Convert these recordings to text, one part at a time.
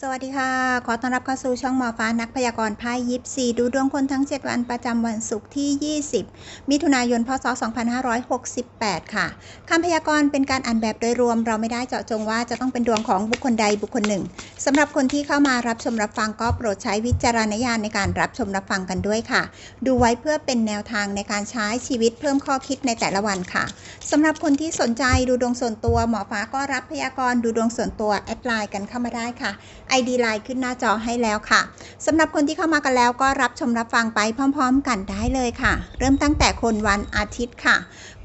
สวัสดีค่ะ ขอต้อนรับเข้าสู่ช่องหมอฟ้านักพยากรณ์ไพ่ยิปซีดูดวงคนทั้ง 7 วันประจำวันศุกร์ที่ 20 มิถุนายน พศ 2568 ค่ะคำพยากรณ์เป็นการอ่านแบบโดยรวม เราไม่ได้เจาะจงว่าจะต้องเป็นดวงของบุคคลใดบุคคลหนึ่งสำหรับคนที่เข้ามารับชมรับฟังก็โปรดใช้วิจารณญาณในการรับชมรับฟังกันด้วยค่ะ ดูไว้เพื่อเป็นแนวทางในการใช้ชีวิตเพิ่มข้อคิดในแต่ละวันค่ะสำหรับคนที่สนใจดูดวงส่วนตัวหมอฟ้าก็รับพยากรณ์ดูดวงส่วนตัวแอดไลน์กันเข้ามาได้ค่ะ ID ไลน์ขึ้นหน้าจอให้แล้วค่ะสำหรับคนที่เข้ามากันแล้วก็รับชมรับฟังไปพร้อม ๆ กันได้เลยค่ะ เริ่มตั้งแต่คนวันอาทิตย์ค่ะ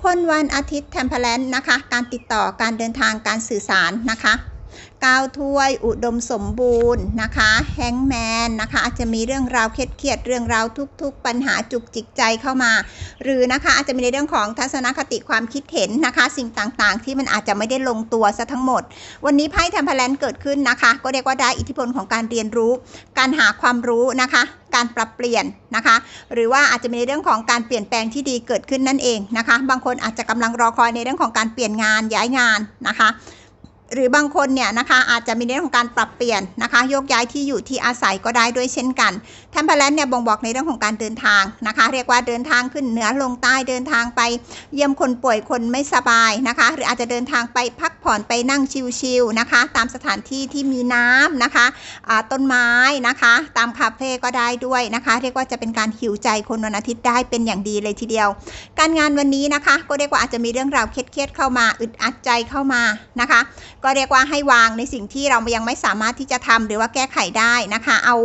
คนวันอาทิตย์แทมเพลนนะคะ การติดต่อการเดินทางการสื่อสารนะคะ ก้าวถ้วยอุดมสมบูรณ์นะคะแฮงแมนนะคะอาจจะมีเรื่องราวเครียดเรื่องราวทุก ๆ ปัญหาจุกจิกใจเข้ามา หรือนะคะอาจจะมีในเรื่องของทัศนคติความคิดเห็นนะคะ สิ่งต่างๆ ที่มันอาจจะไม่ได้ลงตัวซะทั้งหมด วันนี้ไพ่เทมเพลนเกิดขึ้นนะคะ ก็เรียกว่าได้อิทธิพลของการเรียนรู้ การหาความรู้นะคะ การปรับเปลี่ยนนะคะ หรือว่าอาจจะมีในเรื่องของการเปลี่ยนแปลงที่ดีเกิดขึ้นนั่นเองนะคะ บางคนอาจจะกำลังรอคอยในเรื่องของการเปลี่ยนงานย้ายงานนะคะ หรือบางคนเนี่ยนะคะอาจจะมีเรื่องของการปรับเปลี่ยนนะคะ โยกย้ายที่อยู่ที่อาศัยก็ได้ด้วยเช่นกันแทมเพลนเนี่ยบ่งบอกในเรื่องของการเดินทางนะคะ เรียกว่าเดินทางขึ้นเหนือลงใต้เดินทางไป เยี่ยมคนป่วยคนไม่สบายนะคะ หรืออาจจะเดินทางไปพักผ่อนไปนั่งชิลๆนะคะ ตามสถานที่ที่มีน้ำนะคะต้นไม้นะคะ ตามคาเฟ่ก็ได้ด้วยนะคะ เรียกว่าจะเป็นการหิวใจคนวันอาทิตย์ได้เป็นอย่างดีเลยทีเดียว การงานวันนี้นะคะ ก็เรียกว่าอาจจะมีเรื่องราวเครียดๆเข้ามาอึดอัดใจเข้ามานะคะ ก็เรียกว่าให้วางในสิ่งที่เรายังไม่สามารถที่จะทำหรือว่าแก้ไขได้นะคะ เอา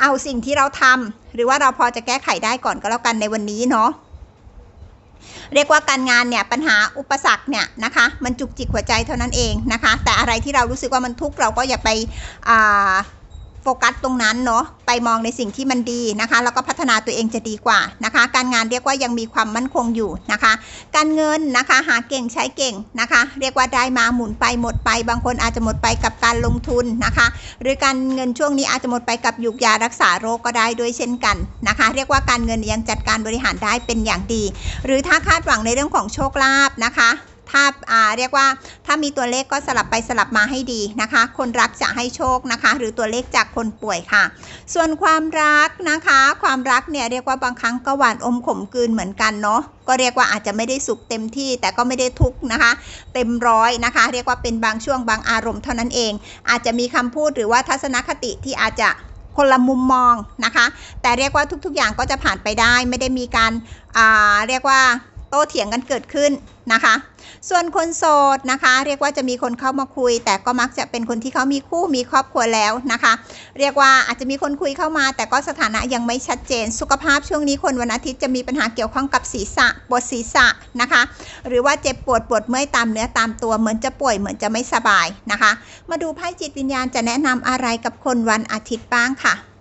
เอาสิ่งที่เราราทำหรือว่าเราพอจะแก้ไขได้ก่อนก็แล้วกันในวันนี้เนาะเรียกว่าการงานเนี่ยปัญหาอุปสรรคเนี่ยนะคะมันจุกจิกหัวใจเท่านั้นเองนะคะ แต่อะไรที่เรารู้สึกว่ามันทุกข์เราก็อย่าไปอ่า โฟกัสตรงนั้นเนาะไปมองในสิ่งที่มันดีนะคะ แล้วก็พัฒนาตัวเองจะดีกว่านะคะ การงานเรียกว่ายังมีความมั่นคงอยู่นะคะ การเงินนะคะหาเก่งใช้เก่งนะคะ เรียกว่าได้มาหมุนไปหมดไป บางคนอาจจะหมดไปกับการลงทุนนะคะ หรือการเงินช่วงนี้อาจจะหมดไปกับยุกยารักษาโรคก็ได้ด้วยเช่นกันนะคะ เรียกว่าการเงินยังจัดการบริหารได้เป็นอย่างดี หรือถ้าคาดหวังในเรื่องของโชคลาภนะคะ ถ้าาเรียกว่าถ้ามีตัวเลขก็สลับไปสลับมาให้ดีนะคะ คนรักจะให้โชคนะคะ หรือตัวเลขจากคนป่วยค่ะ ส่วนความรักนะคะ ความรักเนี่ยเรียกว่าบางครั้งก็หวานอมขมกลืนเหมือนกันเนาะก็เรียกว่าอาจจะไม่ได้สุขเต็มที่แต่ก็ไม่ได้ทุกนะคะ เต็มร้อยนะคะ เรียกว่าเป็นบางช่วงบางอารมณ์เท่านั้นเอง อาจจะมีคำพูดหรือว่าทัศนคติที่อาจจะคนละมุมมองนะคะ แต่เรียกว่าทุกๆอย่างก็จะผ่านไปได้ ไม่ได้มีการาเรียกว่า ต้เถียงกันเกิดขึ้นนะคะ ส่วนคนโสดนะคะ เรียกว่าจะมีคนเข้ามาคุย แต่ก็มักจะเป็นคนที่เขามีคู่มีครอบครัวแล้วนะคะ เรียกว่าอาจจะมีคนคุยเข้ามา แต่ก็สถานะยังไม่ชัดเจน สุขภาพช่วงนี้คนวันอาทิตย์จะมีปัญหาเกี่ยวข้องกับศีรษะปวดศีรษะนะคะ หรือว่าเจ็บปวดปวดเมื่อยตามเนื้อตามตัวเหมือนจะป่วยเหมือนจะไม่สบายนะคะ มาดูไพ่จิตวิญญาณจะแนะนำอะไรกับคนวันอาทิตย์บ้างค่ะ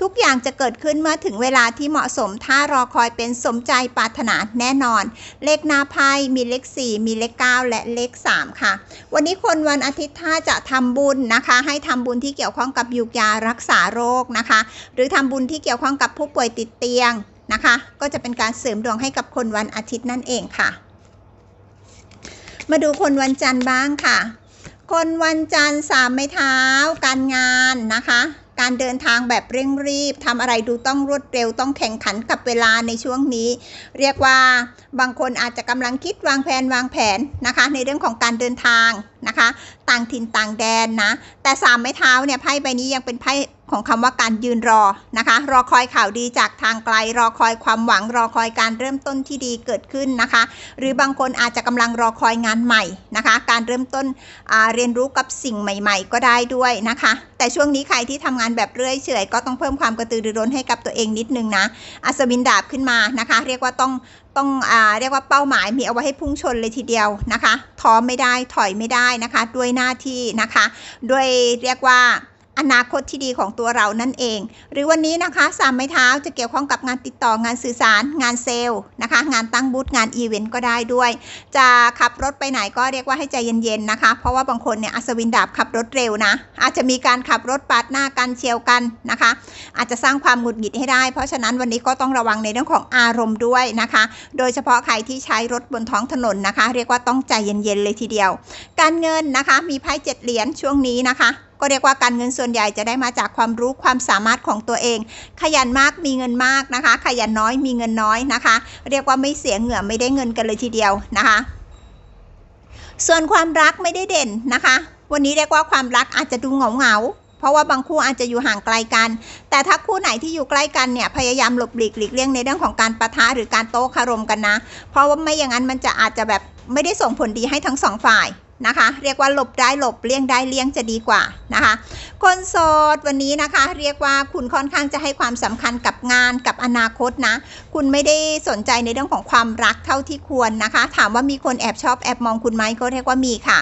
ทุกอย่างจะเกิดขึ้นเมื่อถึงเวลาที่เหมาะสม ถ้ารอคอยเป็นสมใจปรารถนาแน่นอน เลขหน้าไพ่มีเลข 4 มีเลข 9 และเลข 3 ค่ะ วันนี้คนวันอาทิตย์ถ้าจะทำบุญนะคะ ให้ทำบุญที่เกี่ยวข้องกับยุกยารักษาโรคนะคะ หรือทำบุญที่เกี่ยวข้องกับผู้ป่วยติดเตียงนะคะ ก็จะเป็นการเสริมดวงให้กับคนวันอาทิตย์นั่นเองค่ะ มาดูคนวันจันทร์บ้างค่ะ คนวันจันทร์สามไม้เท้า การงานนะคะ การเดินทางแบบเร่งรีบทำอะไรดูต้องรวดเร็วต้องแข่งขันกับเวลาในช่วงนี้ เรียกว่าบางคนอาจจะกำลังคิดวางแผนวางแผนนะคะ ในเรื่องของการเดินทางนะคะต่างถิ่นต่างแดนนะ แต่สามไม้เท้าเนี่ยไพ่ใบนี้ยังเป็นไพ่ของคำว่าการยืนรอนะคะ รอคอยข่าวดีจากทางไกล รอคอยความหวัง รอคอยการเริ่มต้นที่ดีเกิดขึ้นนะคะ หรือบางคนอาจจะกำลังรอคอยงานใหม่นะคะ การเริ่มต้นเรียนรู้กับสิ่งใหม่ ๆ ก็ได้ด้วยนะคะ แต่ช่วงนี้ใครที่ทำงานแบบเรื่อยเฉยก็ต้องเพิ่มความกระตือรือร้นให้กับตัวเองนิดนึงนะอัศวินดาบขึ้นมานะคะ เรียกว่าต้อง ต้องอ่าเรียกว่าเป้าหมายมีเอาไว้ให้พุ่งชนเลยทีเดียวนะคะท้อไม่ได้ถอยไม่ได้นะคะ ด้วยหน้าที่นะคะ ด้วยเรียกว่า อนาคตที่ดีของตัวเรานั่นเอง หรือวันนี้นะคะสามไม้เท้าจะเกี่ยวข้องกับงานติดต่องานสื่อสาร งานเซลล์นะคะ งานตั้งบูธงานอีเวนต์ก็ได้ด้วย จะขับรถไปไหนก็เรียกว่าให้ใจเย็นๆนะคะ เพราะว่าบางคนเนี่ยอัศวินดาบขับรถเร็วนะ อาจจะมีการขับรถปาดหน้ากันเฉียวกันนะคะ อาจจะสร้างความหงุดหงิดให้ได้ เพราะฉะนั้นวันนี้ก็ต้องระวังในเรื่องของอารมณ์ด้วยนะคะ โดยเฉพาะใครที่ใช้รถบนท้องถนนนะคะ เรียกว่าต้องใจเย็นๆเลยทีเดียว การเงินนะคะมีไพ่เจ็ดเหรียญช่วงนี้นะคะ ก็เรียกว่าการเงินส่วนใหญ่จะได้มาจากความรู้ความสามารถของตัวเอง ขยันมากมีเงินมากนะคะ ขยันน้อยมีเงินน้อยนะคะ เรียกว่าไม่เสียเหงื่อไม่ได้เงินกันเลยทีเดียวนะคะ ส่วนความรักไม่ได้เด่นนะคะ วันนี้เรียกว่าความรักอาจจะดูเหงาเหงาเพราะว่าบางคู่อาจจะอยู่ห่างไกลกัน แต่ถ้าคู่ไหนที่อยู่ใกล้กันเนี่ยพยายามหลบหลีกหลีกเลี่ยงในเรื่องของการประทะหรือการโต้คารมกันนะ เพราะว่าไม่อย่างนั้นมันจะอาจจะแบบไม่ได้ส่งผลดีให้ทั้งสองฝ่าย นะคะ เรียกว่าหลบได้หลบเลี่ยงได้เลี่ยงจะดีกว่านะคะ คนโสดวันนี้นะคะ เรียกว่าคุณค่อนข้างจะให้ความสำคัญกับงานกับอนาคตนะ คุณไม่ได้สนใจในเรื่องของความรักเท่าที่ควรนะคะ ถามว่ามีคนแอบชอบแอบมองคุณไหมก็เรียกว่ามีค่ะ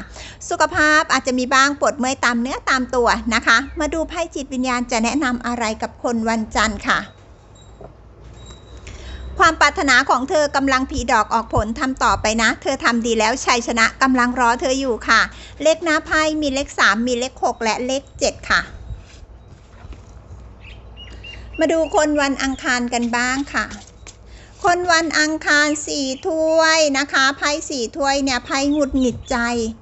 สุขภาพอาจจะมีบ้างปวดเมื่อยตามเนื้อตามตัวนะคะ มาดูไพ่จิตวิญญาณจะแนะนำอะไรกับคนวันจันทร์ค่ะ ความปรารถนาของเธอกำลังผีดอกออกผลทำต่อไปนะ เธอทำดีแล้วชัยชนะกำลังรอเธออยู่ค่ะ เลขหน้าไพ่มีเลข 3 มีเลข 6 และเลข 7 ค่ะ มาดูคนวันอังคารกันบ้างค่ะ คนวันอังคารสี่ถ้วยนะคะไพ่สี่ถ้วยเนี่ยไพ่หงุดหงิดใจ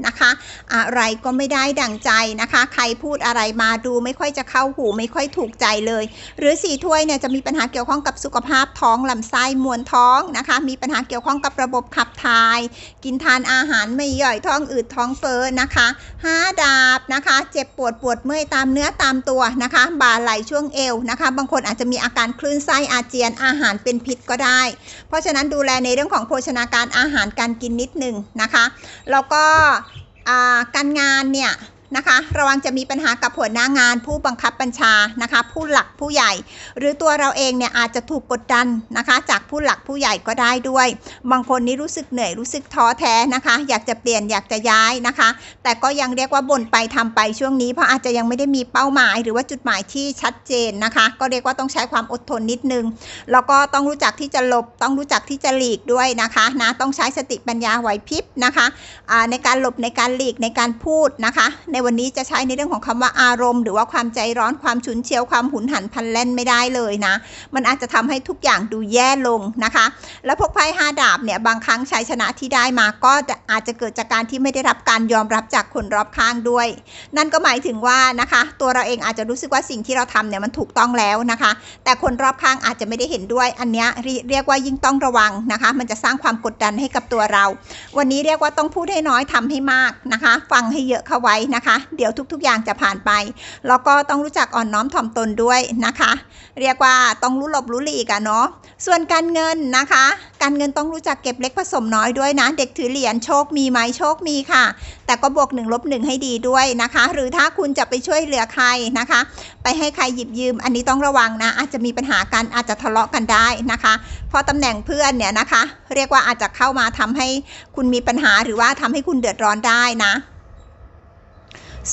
นะคะ อะไรก็ไม่ได้ดั่งใจนะคะ ใครพูดอะไรมาดูไม่ค่อยจะเข้าหูไม่ค่อยถูกใจเลย หรือสี่ถ้วยเนี่ยจะมีปัญหาเกี่ยวข้องกับสุขภาพท้องลำไส้มวลท้องนะคะ มีปัญหาเกี่ยวข้องกับระบบขับถ่าย กินทานอาหารไม่ย่อยท้องอืดท้องเฟ้อนะคะห้าดาบนะคะ เจ็บปวดปวดเมื่อยตามเนื้อตามตัวนะคะบ่าไหล่ช่วงเอวนะคะ บางคนอาจจะมีอาการคลื่นไส้อาเจียนอาหารเป็นพิษก็ได้เพราะฉะนั้นดูแลในเรื่องของโภชนาการอาหารการกินนิดนึงนะคะ แล้วก็การงานเนี่ย นะคะ ระวังจะมีปัญหากับหัวหน้างาน ผู้บังคับบัญชานะคะ ผู้หลักผู้ใหญ่ หรือตัวเราเองเนี่ยอาจจะถูกกดดันนะคะ จากผู้หลักผู้ใหญ่ก็ได้ด้วย บางคนนี่รู้สึกเหนื่อยรู้สึกท้อแท้นะคะ อยากจะเปลี่ยนอยากจะย้ายนะคะ แต่ก็ยังเรียกว่าบ่นไปทำไปช่วงนี้เพราะอาจจะยังไม่ได้มีเป้าหมาย หรือว่าจุดหมายที่ชัดเจนนะคะ ก็เรียกว่าต้องใช้ความอดทนนิดนึงแล้วก็ต้องรู้จักที่จะหลบ ต้องรู้จักที่จะหลีกด้วยนะคะนะต้องใช้สติปัญญาไหวพริบนะคะในการหลบในการหลีกในการพูดนะคะ ในวันนี้จะใช้ในเรื่องของคำว่าอารมณ์ หรือว่าความใจร้อนความฉุนเฉียวความหุนหันพันแล่นไม่ได้เลยนะ มันอาจจะทำให้ทุกอย่างดูแย่ลงนะคะ แล้วพวกไพ่ห้าดาบเนี่ยบางครั้งชัยชนะที่ได้มาก็อาจจะเกิดจากการที่ไม่ได้รับการยอมรับจากคนรอบข้างด้วย นั่นก็หมายถึงว่านะคะ ตัวเราเองอาจจะรู้สึกว่าสิ่งที่เราทำเนี่ยมันถูกต้องแล้วนะคะ แต่คนรอบข้างอาจจะไม่ได้เห็นด้วย อันนี้เรีเรียกว่ายิ่งต้องระวังนะคะ มันจะสร้างความกดดันให้กับตัวเรา วันนี้เรียกว่าต้องพูดให้น้อยทำให้มากนะคะ ฟังให้เยอะเข้าไว้นะคะเดี๋ยวทุกๆอย่างจะผ่านไป แล้วก็ต้องรู้จักอ่อนน้อมถ่อมตนด้วยนะคะ เรียกว่าต้องรู้หลบรู้หลีกอะเนาะส่วนการเงินนะคะ การเงินต้องรู้จักเก็บเล็กผสมน้อยด้วยนะ เด็กถือเหรียญโชคมีไหมโชคมีค่ะ แต่ก็บวกหนึ่งลบหนึ่งให้ดีด้วยนะคะ หรือถ้าคุณจะไปช่วยเหลือใครนะคะ ไปให้ใครหยิบยืม อันนี้ต้องระวังนะ อาจจะมีปัญหากันอาจจะทะเลาะกันได้นะคะ เพราะตำแหน่งเพื่อนเนี่ยนะคะ เรียกว่าอาจจะเข้ามาทำให้คุณมีปัญหาหรือว่าทำให้คุณเดือดร้อนได้นะ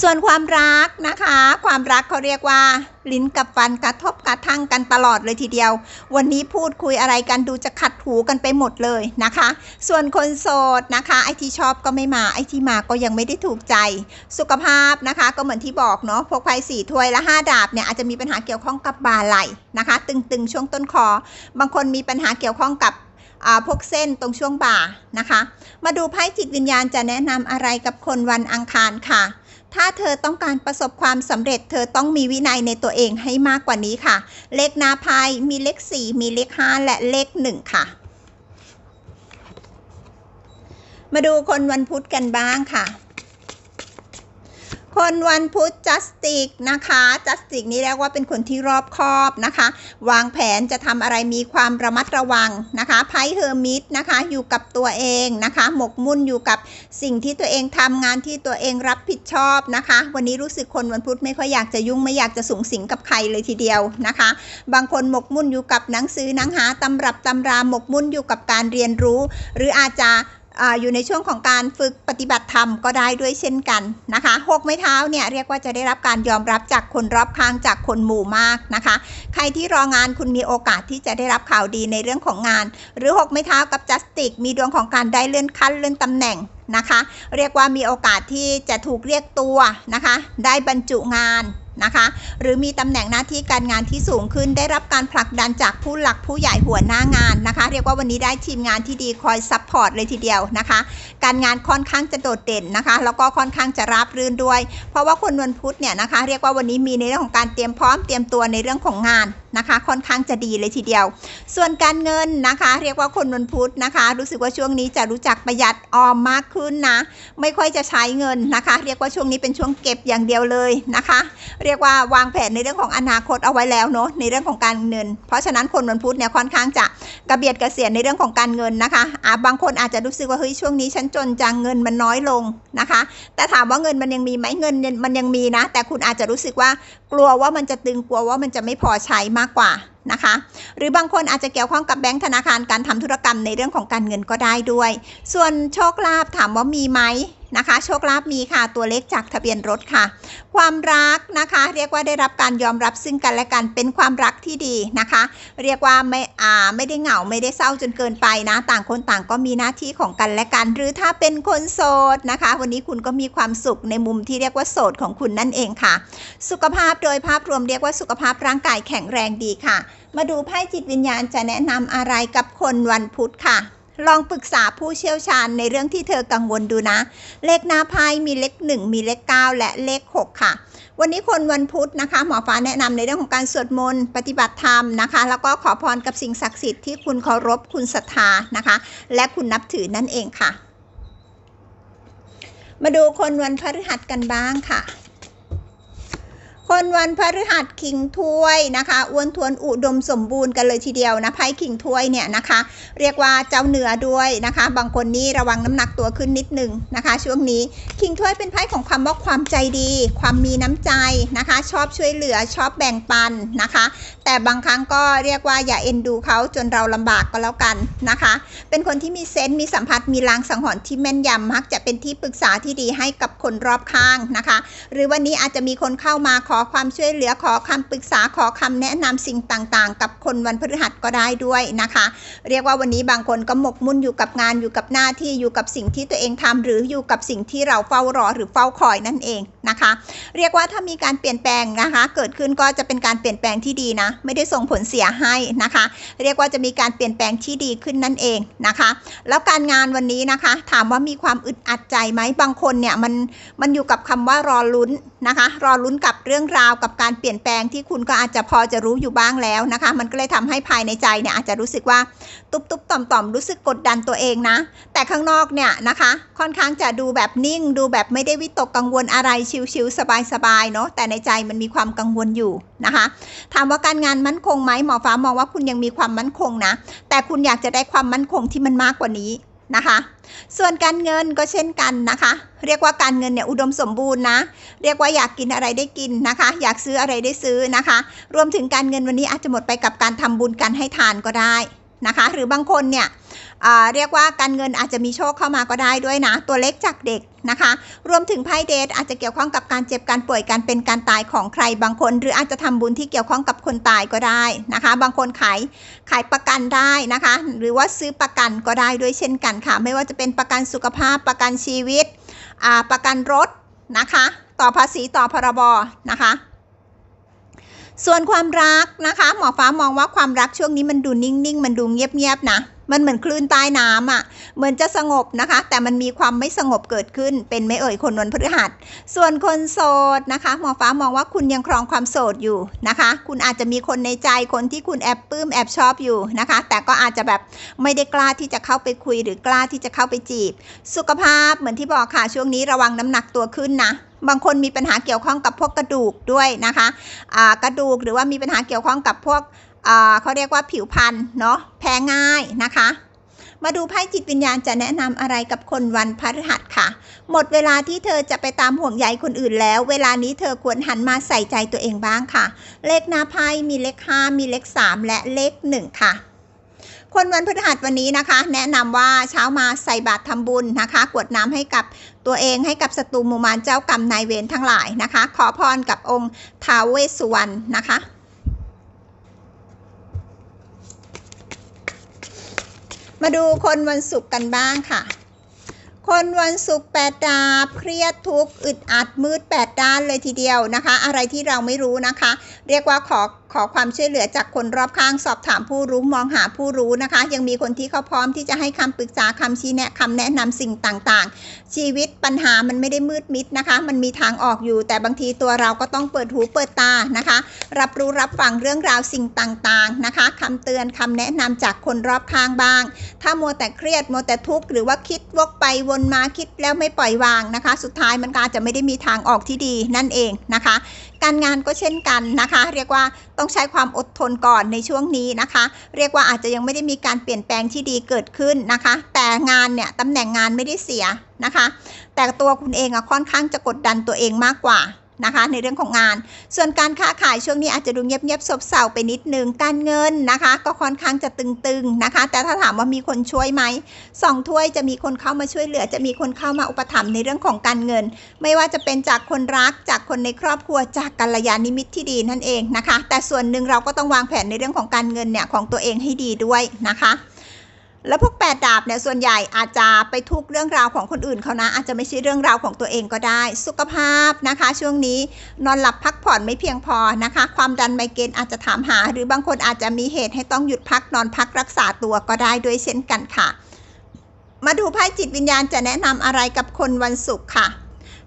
ส่วนความรักนะคะ ความรักเขาเรียกว่า ลิ้นกับฟันกระทบกระทั่งกันตลอดเลยทีเดียว วันนี้พูดคุยอะไรกันดูจะขัดหูกันไปหมดเลยนะคะ ส่วนคนโสดนะคะไอที่ชอบก็ไม่มาไอที่มาก็ยังไม่ได้ถูกใจ สุขภาพนะคะก็เหมือนที่บอกเนาะพกไพ่สี่ถ้วยและห้าดาบเนี่ยอาจจะมีปัญหาเกี่ยวข้องกับบ่าไหลนะคะ ตึงๆช่วงต้นคอ บางคนมีปัญหาเกี่ยวข้องกับพกเส้นตรงช่วงบ่านะคะ มาดูไพ่จิตวิญญาณจะแนะนำอะไรกับคนวันอังคารค่ะ ถ้าเธอต้องการประสบความสำเร็จ เธอต้องมีวินัยในตัวเองให้มากกว่านี้ค่ะ เลขนาไพ่มีเลข 4 มีเลข 5 และเลข 1 ค่ะ มาดูคนวันพุธกันบ้างค่ะ คนวันพุธจัสติกนะคะ จัสติกนี่เรียกว่าเป็นคนที่รอบคอบนะคะ วางแผนจะทำอะไรมีความระมัดระวังนะคะไพ่เฮอร์มิตนะคะอยู่กับตัวเองนะคะ หมกมุ่นอยู่กับสิ่งที่ตัวเองทำงานที่ตัวเองรับผิดชอบนะคะ วันนี้รู้สึกคนวันพุธไม่ค่อยอยากจะยุ่งไม่อยากจะสูงสิงกับใครเลยทีเดียวนะคะ บางคนหมกมุ่นอยู่กับหนังสือหนังหาตำรับตำราหมกมุ่นอยู่กับการเรียนรู้ หรืออาจจะ อยู่ในช่วงของการฝึกปฏิบัติธรรมก็ได้ด้วยเช่นกันนะคะหกไม้เท้าเนี่ยเรียกว่าจะได้รับการยอมรับจากคนรอบข้างจากคนหมู่มากนะคะ ใครที่รองานคุณมีโอกาสที่จะได้รับข่าวดีในเรื่องของงาน หรือหกไม้เท้ากับจัสติก มีดวงของการได้เลื่อนขั้นเลื่อนตำแหน่งนะคะ เรียกว่ามีโอกาสที่จะถูกเรียกตัวนะคะ ได้บรรจุงาน นะคะ หรือมีตำแหน่งหน้าที่การงานที่สูงขึ้น ได้รับการผลักดันจากผู้หลักผู้ใหญ่หัวหน้างานนะคะ เรียกว่าวันนี้ได้ทีมงานที่ดีคอยซัพพอร์ตเลยทีเดียวนะคะ การงานค่อนข้างจะโดดเด่นนะคะ แล้วก็ค่อนข้างจะราบรื่นด้วย เพราะว่าคนวันพุธเนี่ยนะคะ เรียกว่าวันนี้มีในเรื่องของการเตรียมพร้อมเตรียมตัวในเรื่องของงาน นะคะ ค่อนข้างจะดีเลยทีเดียว ส่วนการเงินนะคะ เรียกว่าคนวันพุธนะคะ รู้สึกว่าช่วงนี้จะรู้จักประหยัดออมมากขึ้นนะ ไม่ค่อยจะใช้เงินนะคะ เรียกว่าช่วงนี้เป็นช่วงเก็บอย่างเดียวเลยนะคะ เรียกว่าวางแผนในเรื่องของอนาคตเอาไว้แล้วเนาะในเรื่องของการเงิน เพราะฉะนั้นคนวันพุธเนี่ยค่อนข้างจะกระเบียดกระเสียนในเรื่องของการเงินนะคะอ่าบางคนอาจจะรู้สึกว่าเฮ้ยช่วงนี้ฉันจนจังเงินมันน้อยลงนะคะ แต่ถามว่าเงินมันยังมีไหมเงินมันยังมีนะ แต่คุณอาจจะรู้สึกว่ากลัวว่ามันจะตึงกลัวว่ามันจะไม่พอใช้มากกว่านะคะ หรือบางคนอาจจะเกี่ยวข้องกับแบงก์ธนาคารการทำธุรกรรมในเรื่องของการเงินก็ได้ด้วย ส่วนโชคลาภถามว่ามีไหม นะคะ โชคลาภมีค่ะ ตัวเลขจากทะเบียนรถค่ะ ความรักนะคะ เรียกว่าได้รับการยอมรับซึ่งกันและกันเป็นความรักที่ดีนะคะ เรียกว่าไม่อ่าไม่ได้เหงาไม่ได้เศร้าจนเกินไปนะ ต่างคนต่างก็มีหน้าที่ของกันและกัน หรือถ้าเป็นคนโสดนะคะ วันนี้คุณก็มีความสุขในมุมที่เรียกว่าโสดของคุณนั่นเองค่ะ สุขภาพโดยภาพรวมเรียกว่าสุขภาพร่างกายแข็งแรงดีค่ะ มาดูไพ่จิตวิญญาณจะแนะนำอะไรกับคนวันพุธค่ะ ลองปรึกษาผู้เชี่ยวชาญในเรื่องที่เธอกังวลดูนะ เลขหน้าไพ่มีเลข 1 มีเลข 9 และเลข 6 ค่ะ วันนี้คนวันพุธนะคะ หมอฟ้าแนะนำในเรื่องของการสวดมนต์ปฏิบัติธรรมนะคะ แล้วก็ขอพรกับสิ่งศักดิ์สิทธิ์ที่คุณเคารพคุณศรัทธานะคะ และคุณนับถือนั่นเองค่ะ มาดูคนวันพฤหัสกันบ้างค่ะ คนวันพฤหัสคิงถ้วยนะคะอ้วนทวนอุดมสมบูรณ์กันเลยทีเดียวนะไพ่คิงถ้วยเนี่ยนะคะ เรียกว่าเจ้าเหนือด้วยนะคะ บางคนนี่ระวังน้ำหนักตัวขึ้นนิดนึงนะคะ ช่วงนี้คิงถ้วยเป็นไพ่ของคำว่าความใจดี ความมีน้ำใจนะคะ ชอบช่วยเหลือชอบแบ่งปันนะคะ แต่บางครั้งก็เรียกว่าอย่าเอ็นดูเขาจนเราลำบากก็แล้วกันนะคะ เป็นคนที่มีเซนส์มีสัมผัสมีลางสังหรณ์ที่แม่นยำมักจะเป็นที่ปรึกษาที่ดีให้กับคนรอบข้างนะคะ หรือวันนี้อาจจะมีคนเข้ามาขออความช่วยเหลือขอคำปรึกษาขอคำแนะนำสิ่งต่างๆ กับคนวันพฤหัสก็ได้ด้วยนะคะ เรียกว่าวันนี้บางคนก็หมกมุ่นอยู่กับงานอยู่กับหน้าที่อยู่กับสิ่งที่ตัวเองทำหรืออยู่กับสิ่งที่เราเฝ้ารอหรือเฝ้าคอยนั่นเองนะคะ เรียกว่าถ้ามีการเปลี่ยนแปลงนะคะ เกิดขึ้นก็จะเป็นการเปลี่ยนแปลงที่ดีนะ ไม่ได้ส่งผลเสียให้นะคะ เรียกว่าจะมีการเปลี่ยนแปลงที่ดีขึ้นนั่นเองนะคะ แล้วการงานวันนี้นะคะ ถามว่ามีความอึดอัดใจไหมบางคนเนี่ยมันมันอยู่กับคำว่ารอลุ้นนะคะ รอลุ้นกับเรื่องราวกับการเปลี่ยนแปลงที่คุณก็อาจจะพอจะรู้อยู่บ้างแล้วนะคะ มันก็เลยทำให้ภายในใจเนี่ยอาจจะรู้สึกว่าตุบตุบต่อมต่อมรู้สึกกดดันตัวเองนะ แต่ข้างนอกเนี่ยนะคะ ค่อนข้างจะดูแบบนิ่ง ดูแบบไม่ได้วิตกกังวลอะไรชิวๆสบายๆเนาะแต่ในใจมันมีความกังวลอยู่นะคะ ถามว่าการงานมั่นคงไหมหมอฟ้ามองว่าคุณยังมีความมั่นคงนะ แต่คุณอยากจะได้ความมั่นคงที่มันมากกว่านี้ นะคะ ส่วนการเงินก็เช่นกันนะคะ เรียกว่าการเงินเนี่ยอุดมสมบูรณ์นะ เรียกว่าอยากกินอะไรได้กินนะคะ อยากซื้ออะไรได้ซื้อนะคะ รวมถึงการเงินวันนี้อาจจะหมดไปกับการทำบุญการให้ทานก็ได้นะคะ หรือบางคนเนี่ยเรียกว่าการเงินอาจจะมีโชคเข้ามาก็ได้ด้วยนะ ตัวเล็กจากเด็ก นะคะ รวมถึงไพ่เดทอาจจะเกี่ยวข้องกับการเจ็บการป่วยการเป็นการตายของใครบางคน หรืออาจจะทำบุญที่เกี่ยวข้องกับคนตายก็ได้นะคะ บางคนขายขายประกันได้นะคะ หรือว่าซื้อประกันก็ได้ด้วยเช่นกันค่ะ ไม่ว่าจะเป็นประกันสุขภาพประกันชีวิตประกันรถนะคะ ต่อภาษีต่อพรบนะคะส่วนความรักนะคะ หมอฟ้ามองว่าความรักช่วงนี้มันดูนิ่งๆ มันดูเงียบๆนะ มันเหมือนคลื่นใต้น้ำอะ เหมือนจะสงบนะคะ แต่มันมีความไม่สงบเกิดขึ้น เป็นไม่เอ่ยคนวันพฤหัส ส่วนคนโสดนะคะหมอฟ้ามองว่าคุณยังครองความโสดอยู่นะคะ คุณอาจจะมีคนในใจคนที่คุณแอบปลื้มแอบชอบอยู่นะคะ แต่ก็อาจจะแบบไม่ได้กล้าที่จะเข้าไปคุยหรือกล้าที่จะเข้าไปจีบ สุขภาพเหมือนที่บอกค่ะช่วงนี้ระวังน้ำหนักตัวขึ้นนะบางคนมีปัญหาเกี่ยวข้องกับพวกกระดูกด้วยนะคะอ่ากระดูกหรือว่ามีปัญหาเกี่ยวข้องกับพวก เขาเรียกว่าผิวพรรณเนาะแพ้ง่ายนะคะ มาดูไพ่จิตวิญญาณจะแนะนำอะไรกับคนวันพฤหัสค่ะ หมดเวลาที่เธอจะไปตามห่วงใยคนอื่นแล้ว เวลานี้เธอควรหันมาใส่ใจตัวเองบ้างค่ะ เลขหน้าไพ่มีเลข5มีเลข3และเลข1ค่ะคนวันพฤหัสวันนี้นะคะ แนะนำว่าเช้ามาใส่บาตรทำบุญนะคะ กวดน้ำให้กับตัวเองให้กับศัตรูมูมารเจ้ากรรมนายเวรทั้งหลายนะคะ ขอพรกับองค์ท้าวเวสสุวรรณนะคะ มาดูคนวันศุกร์กันบ้างค่ะ คนวันศุกร์แปดดาบเครียดทุกข์อึดอัดมืดแปดด้านเลยทีเดียวนะคะ อะไรที่เราไม่รู้นะคะ เรียกว่าขอ อความช่วยเหลือจากคนรอบข้างสอบถามผู้รู้มองหาผู้รู้นะคะ ยังมีคนที่เขาพร้อมที่จะให้คำปรึกษาคำชี้แนะคำแนะนำสิ่งต่างๆ ชีวิตปัญหามันไม่ได้มืดมิดนะคะ มันมีทางออกอยู่ แต่บางทีตัวเราก็ต้องเปิดหูเปิดตานะคะ รับรู้รับฟังเรื่องราวสิ่งต่างๆนะคะคำเตือนคำแนะนำจากคนรอบข้างบ้าง ถ้ามัวแต่เครียดมัวแต่ทุกข์หรือว่าคิดวกไปวนมาคิดแล้วไม่ปล่อยวางนะคะ สุดท้ายมันก็อาจจะไม่ได้มีทางออกที่ดีนั่นเองนะคะการงานก็เช่นกันนะคะ เรียกว่าต้องใช้ความอดทนก่อนในช่วงนี้นะคะ เรียกว่าอาจจะยังไม่ได้มีการเปลี่ยนแปลงที่ดีเกิดขึ้นนะคะ แต่งานเนี่ยตำแหน่งงานไม่ได้เสียนะคะ แต่ตัวคุณเองอะค่อนข้างจะกดดันตัวเองมากกว่า นะคะในเรื่องของงาน ส่วนการค้าขายช่วงนี้อาจจะดูเงียบๆซบเซาไปนิดนึงการเงินนะคะ ก็ค่อนข้างจะตึงๆนะคะ แต่ถ้าถามว่ามีคนช่วยไหมสองถ้วยจะมีคนเข้ามาช่วยเหลือ จะมีคนเข้ามาอุปถัมภ์ในเรื่องของการเงิน ไม่ว่าจะเป็นจากคนรักจากคนในครอบครัวจากกัลยาณมิตรที่ดีนั่นเองนะคะ แต่ส่วนหนึ่งเราก็ต้องวางแผนในเรื่องของการเงินเนี่ยของตัวเองให้ดีด้วยนะคะ แล้วพวกแปดดาบเนี่ยส่วนใหญ่อาจจะไปทุกเรื่องราวของคนอื่นเขานะ อาจจะไม่ใช่เรื่องราวของตัวเองก็ได้ สุขภาพนะคะ ช่วงนี้นอนหลับพักผ่อนไม่เพียงพอนะคะ ความดันไมเกรนอาจจะถามหา หรือบางคนอาจจะมีเหตุให้ต้องหยุดพักนอนพักรักษาตัวก็ได้ด้วยเช่นกันค่ะ มาดูไพ่จิตวิญญาณจะแนะนำอะไรกับคนวันศุกร์ค่ะ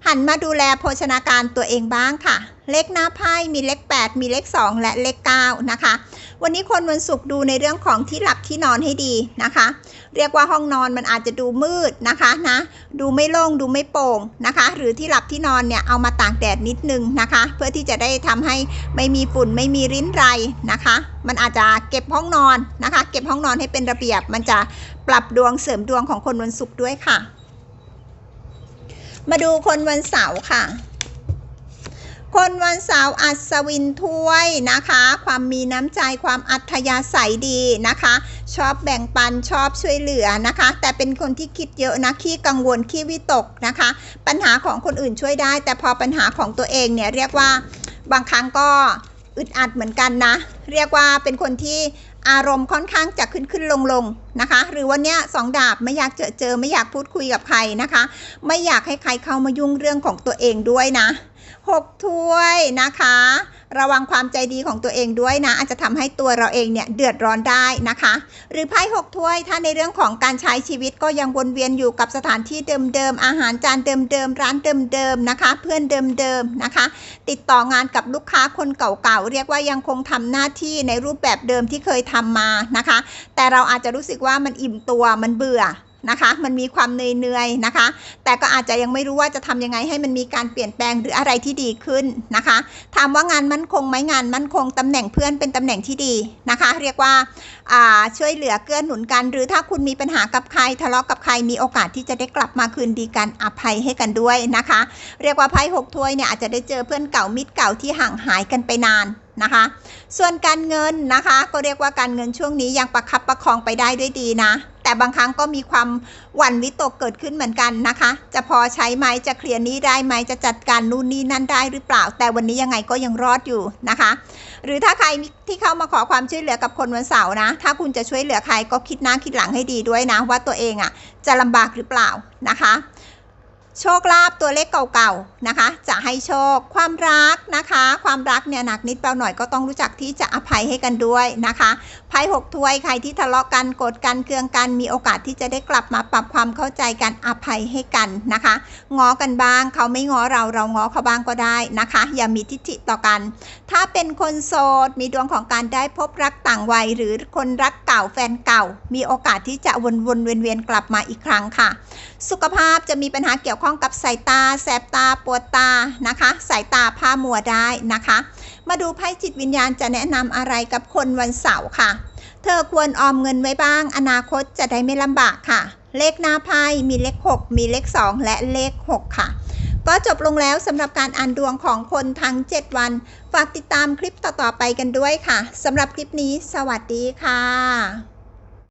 หันมาดูแลโภชนาการตัวเองบ้างค่ะ เลขหน้าไพ่มีเลข 8 มีเลข 2 และเลข 9 นะคะ วันนี้คนวันศุกร์ดูในเรื่องของที่หลับที่นอนให้ดีนะคะ เรียกว่าห้องนอนมันอาจจะดูมืดนะคะนะ ดูไม่โล่งดูไม่โปร่งนะคะ หรือที่หลับที่นอนเนี่ยเอามาตากแดดนิดนึงนะคะ เพื่อที่จะได้ทำให้ไม่มีฝุ่นไม่มีริ้นไรนะคะ มันอาจจะเก็บห้องนอนนะคะ เก็บห้องนอนให้เป็นระเบียบ มันจะปรับดวงเสริมดวงของคนวันศุกร์ด้วยค่ะ มาดูคนวันเสาร์ค่ะ คนวันเสาร์อัศวินถ้วยนะคะ ความมีน้ำใจความอัธยาศัยดีนะคะ ชอบแบ่งปันชอบช่วยเหลือนะคะ แต่เป็นคนที่คิดเยอะนะขี้กังวลขี้วิตกนะคะ ปัญหาของคนอื่นช่วยได้ แต่พอปัญหาของตัวเองเนี่ยเรียกว่าบางครั้งก็อึดอัดเหมือนกันนะ เรียกว่าเป็นคนที่ อารมณ์ค่อนข้างจะขึ้นขึ้นลงลงนะคะ หรือวันเนี้ยสองดาบไม่อยากเจอเจอไม่อยากพูดคุยกับใครนะคะ ไม่อยากให้ใครเข้ามายุ่งเรื่องของตัวเองด้วยนะ หกถ้วยนะคะ ระวังความใจดีของตัวเองด้วยนะ อาจจะทำให้ตัวเราเองเนี่ยเดือดร้อนได้นะคะ หรือไพ่หกถ้วย ถ้าในเรื่องของการใช้ชีวิตก็ยังวนเวียนอยู่กับสถานที่เดิมๆ อาหารจานเดิมๆ ร้านเดิมๆ นะคะ เพื่อนเดิมๆ นะคะ ติดต่องานกับลูกค้าคนเก่าๆ เรียกว่ายังคงทำหน้าที่ในรูปแบบเดิมที่เคยทำมานะคะ แต่เราอาจจะรู้สึกว่ามันอิ่มตัว มันเบื่อ นะคะ มันมีความเหนื่อยๆนะคะ แต่ก็อาจจะยังไม่รู้ว่าจะทำยังไงให้มันมีการเปลี่ยนแปลงหรืออะไรที่ดีขึ้นนะคะ ถามว่างานมั่นคงไหมงานมั่นคงตำแหน่งเพื่อนเป็นตำแหน่งที่ดีนะคะ เรียกว่าช่วยเหลือเกื้อหนุนกัน หรือถ้าคุณมีปัญหากับใครทะเลาะกับใครมีโอกาสที่จะได้กลับมาคืนดีกันอภัยให้กันด้วยนะคะ เรียกว่าไพ่หกถ้วยเนี่ยอาจจะได้เจอเพื่อนเก่ามิตรเก่าที่ห่างหายกันไปนานนะคะ ส่วนการเงินนะคะ ก็เรียกว่าการเงินช่วงนี้ยังประคับประคองไปได้ด้วยดีนะ แต่บางครั้งก็มีความหวั่นวิตกเกิดขึ้นเหมือนกันนะคะ จะพอใช้ไหมจะเคลียร์นี้ได้ไหมจะจัดการนู่นนี่นั่นได้หรือเปล่า แต่วันนี้ยังไงก็ยังรอดอยู่นะคะ หรือถ้าใครที่เข้ามาขอความช่วยเหลือกับคนวันเสาร์นะ ถ้าคุณจะช่วยเหลือใครก็คิดหน้าคิดหลังให้ดีด้วยนะ ว่าตัวเองอะ่ะจะลำบากหรือเปล่านะคะโชคลาภตัวเลขเก่าๆนะคะ จะให้โชคความรักนะคะ ความรักเนี่ยหนักนิดเบาหน่อยก็ต้องรู้จักที่จะอภัยให้กันด้วยนะคะ ไพ่หกถ้วยใครที่ทะเลาะกันโกรธกันเคืองกันมีโอกาสที่จะได้กลับมาปรับความเข้าใจกันอภัยให้กันนะคะง้อกันบ้างเขาไม่ง้อเราเราง้อเขาบ้างก็ได้นะคะ อย่ามีทิฐิต่อกัน ถ้าเป็นคนโสดมีดวงของการได้พบรักต่างวัย หรือคนรักเก่าแฟนเก่า มีโอกาสที่จะวนวนเวียนเวียนกลับมาอีกครั้งค่ะ สุขภาพจะมีปัญหาเกี่ยวข้องกับสายตา แสบตาปวดตานะคะ สายตาผ้ามัวได้นะคะ มาดูไพ่จิตวิญญาณจะแนะนำอะไรกับคนวันเสาร์ค่ะ เธอควรออมเงินไว้บ้าง อนาคตจะได้ไม่ลำบากค่ะ เลขหน้าไพ่มีเลข 6 มีเลข 2 และเลข 6 ค่ะ ก็จบลงแล้วสำหรับการอ่านดวงของคนทั้ง 7 วัน ฝากติดตามคลิปต่อๆไปกันด้วยค่ะสำหรับคลิปนี้ สวัสดีค่ะ